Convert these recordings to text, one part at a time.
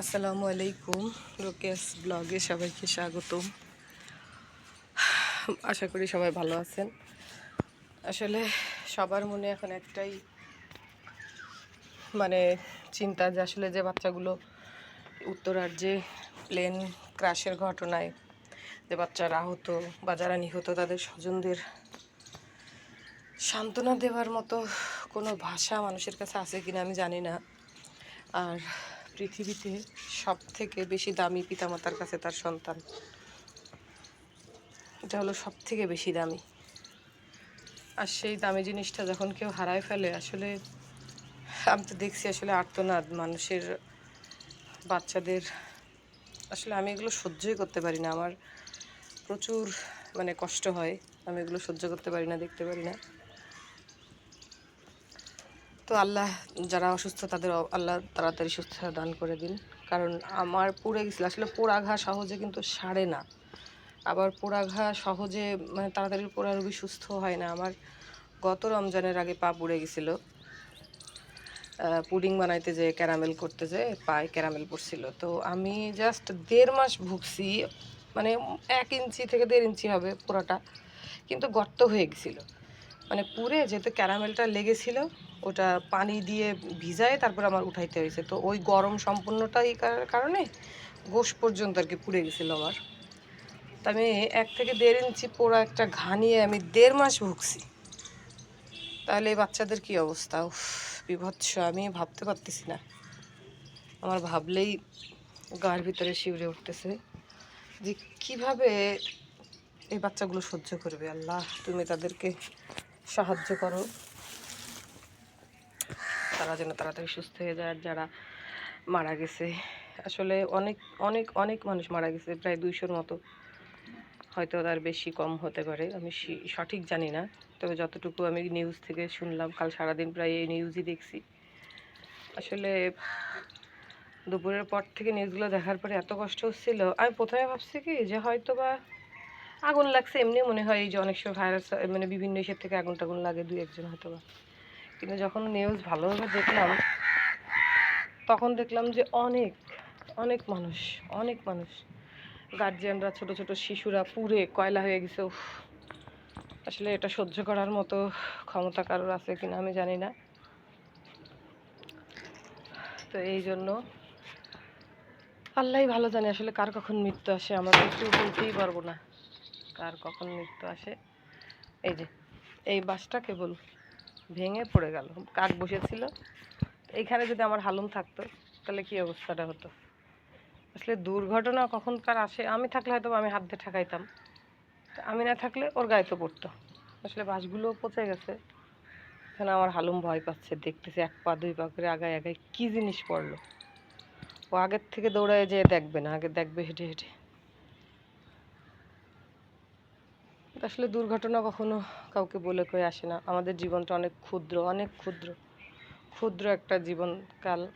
আসসালামু আলাইকুম, রোকেশ ব্লগে সবাইকে স্বাগতম। আশা করি সবাই ভালো আছেন। আসলে সবার মনে এখন একটাই মানে চিন্তা যে আসলে যে বাচ্চাগুলো উত্তরাজ্যে প্লেন ক্রাশের ঘটনায় যে বাচ্চারা আহত বা যারা নিহত, তাদের স্বজনদের সান্ত্বনা দেওয়ার মতো কোনো ভাষা মানুষের কাছে আছে কিনা আমি জানি না। আর পৃথিবীতে সব থেকে বেশি দামি পিতামাতার কাছে তার সন্তান? এটা হলো সব থেকে বেশি দামি। আর সেই দামি জিনিসটা যখন কেউ হারায় ফেলে, আসলে আমি তো দেখছি আসলে আর্তনাদ, মানুষের বাচ্চাদের, আসলে আমি এগুলো সহ্যই করতে পারি না। আমার প্রচুর মানে কষ্ট হয়, আমি এগুলো সহ্য করতে পারি না, দেখতে পারি না। তো আল্লাহ যারা অসুস্থ, তাদের আল্লাহ তাড়াতাড়ি সুস্থতা দান করে দিন। কারণ আমার পুড়ে গেছিল। আসলে পোড়াঘা সহজে কিন্তু সারে না। আবার পোড়াঘা সহজে মানে তাড়াতাড়ি পোড়া রোগী সুস্থ হয় না। আমার গত রমজানের আগে পা পুড়ে গেছিল। পুডিং বানাইতে যে ক্যারামেল করতে যে পায়ে ক্যারামেল পড়ছিল। তো আমি জাস্ট দেড় মাস ভুগছি। মানে এক ইঞ্চি থেকে দেড় ইঞ্চি হবে পোড়াটা। কিন্তু গর্ত হয়ে গেছিল। মানে পুরে যেহেতু ক্যারামেলটা লেগেছিল ওটা পানি দিয়ে ভিজায় তারপর আমার উঠাইতে হয়েছে। তো ওই গরম সম্পূর্ণটা এই কার- কারণে গোশ পর্যন্ত আর কি পুড়ে গেছিল আমার। তা আমি এক থেকে দেড় ইঞ্চি পোড়া একটা ঘা নিয়ে আমি দেড় মাস ভুগছি। তাহলে এই বাচ্চাদের কি অবস্থা? উফ, বিভৎস, আমি ভাবতে পারতেছি না। আমার ভাবলেই গার ভিতরে শিউরে উঠতেছে। যে কীভাবে এই বাচ্চাগুলো সহ্য করবে? আল্লাহ, তুমি তাদেরকে সাহায্য করো। তারা যেন তাড়াতাড়ি সুস্থ হয়ে যায়, আর যারা মারা গেছে। আসলে অনেক অনেক অনেক মানুষ মারা গেছে, প্রায় দুইশোর মতো। হয়তো তার বেশি কম হতে পারে, আমি সঠিক জানি না। তবে যতটুকু আমি নিউজ থেকে শুনলাম, কাল সারাদিন প্রায় এই নিউজই দেখছি। আসলে দুপুরের পর থেকে নিউজগুলো দেখার পরে এত কষ্ট হচ্ছিল। আমি প্রথমে ভাবছি কি, যে হয়তো বা আগুন লাগছে এমনি মনে হয় এই যে অনেক সময় ভাইরাস মানে বিভিন্ন ইসের থেকে আগুন টাগুন লাগে দু একজন হয়তো বা কিন্তু যখন নিউজ ভালোভাবে দেখলাম, তখন দেখলাম যে অনেক অনেক মানুষ অনেক মানুষ। গার্জিয়ানরা ছোট ছোট শিশুরা পুড়ে কয়লা হয়ে গেছে, উফ। আসলে এটা সহ্য করার মতো ক্ষমতা কারোর আছে কিনা আমি জানি না। তো এই জন্য আল্লাহ ভালো জানে আসলে কার কখন মৃত্যু আসে আমরা তো বলতেই পারব না। কার কখন মৃত্যু আসে। এই যে, এই বাসটা কেবল ভেঙে পড়ে গেল। কাক বসেছিল। এইখানে যদি আমার হালুম থাকতো, তাহলে কি অবস্থাটা হতো? আসলে দুর্ঘটনা কখনকার আসে, আমি থাকলে হয়তো আমি হাত দিয়ে ঠেকাইতাম। আমি না থাকলে ওর গায়ে তো পড়তো। আসলে বাসগুলো পচে গেছে। এখানে আমার হালুম ভয় পাচ্ছে, দেখতেছে এক পা দুই পা করে আগায় আগায় কী জিনিস পড়ল। ও আগের থেকে দৌড়ায় যেয়ে দেখবে না, আগে দেখবে হেঁটে হেঁটে। আসলে দুর্ঘটনা কখনো কাউকে বলে কয়ে আসে না। আমাদের জীবনটা অনেক ক্ষুদ্র অনেক ক্ষুদ্র। ক্ষুদ্র একটা জীবনকাল।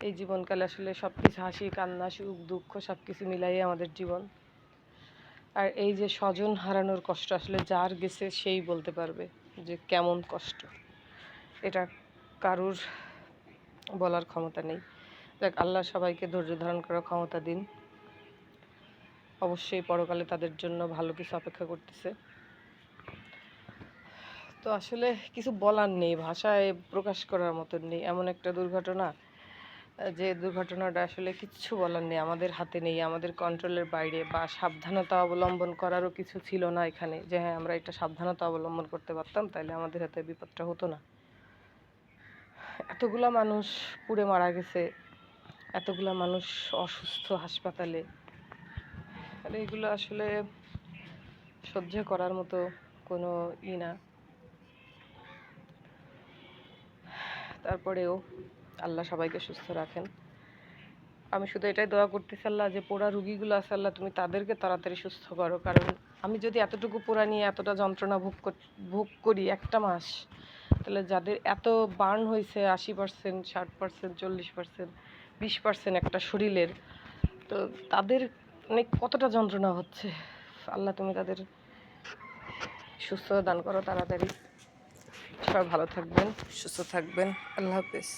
এই জীবনকালে আসলে সব কিছু হাসি, কান্না, সুখ, দুঃখ সব কিছু মিলাই আমাদের জীবন। আর এই যে স্বজন হারানোর কষ্ট আসলে যার গেছে সেই বলতে পারবে যে কেমন কষ্ট। এটা কারুর বলার ক্ষমতা নেই। দেখ, আল্লাহ সবাইকে ধৈর্য ধারণ করার ক্ষমতা দিন। অবশ্যই পরকালে তাদের জন্য ভালো কিছু অপেক্ষা করতেছে। তো আসলে কিছু বলার নেই, ভাষায় প্রকাশ করার মতন নেই। এমন একটা দুর্ঘটনা, যে দুর্ঘটনাটা আসলে কিচ্ছু বলার নেই আমাদের হাতে নেই। আমাদের কন্ট্রোলের বাইরে বা সাবধানতা অবলম্বন করারও কিছু ছিল না এখানে। যে হ্যাঁ আমরা একটা সাবধানতা অবলম্বন করতে পারতাম তাহলে আমাদের হাতে বিপদটা হতো না। এতগুলা মানুষ পুড়ে মারা গেছে, এতগুলা মানুষ অসুস্থ হাসপাতালে। আর এগুলো আসলে সহ্য করার মতো কোনো ই না। তারপরেও আল্লাহ সবাইকে সুস্থ রাখেন। আমি শুধু এটাই দোয়া করতেছি আল্লাহ যে পোড়া রুগীগুলো আছে আল্লাহ তুমি তাদেরকে তাড়াতাড়ি সুস্থ করো। কারণ আমি যদি এতটুকু পোড়া নিয়ে এতটা যন্ত্রণা ভোগ ভোগ করি একটা মাস, তাহলে যাদের এত বার্ন হয়েছে আশি পার্সেন্ট ষাট পার্সেন্ট চল্লিশ পার্সেন্ট বিশ পার্সেন্ট একটা শরীরের, তো তাদের মানে কতটা যন্ত্রণা হচ্ছে? আল্লাহ তুমি তাদের সুস্থ দান করো তাড়াতাড়ি। সবাই ভালো থাকবেন। সুস্থ থাকবেন। আল্লাহ হাফেজ।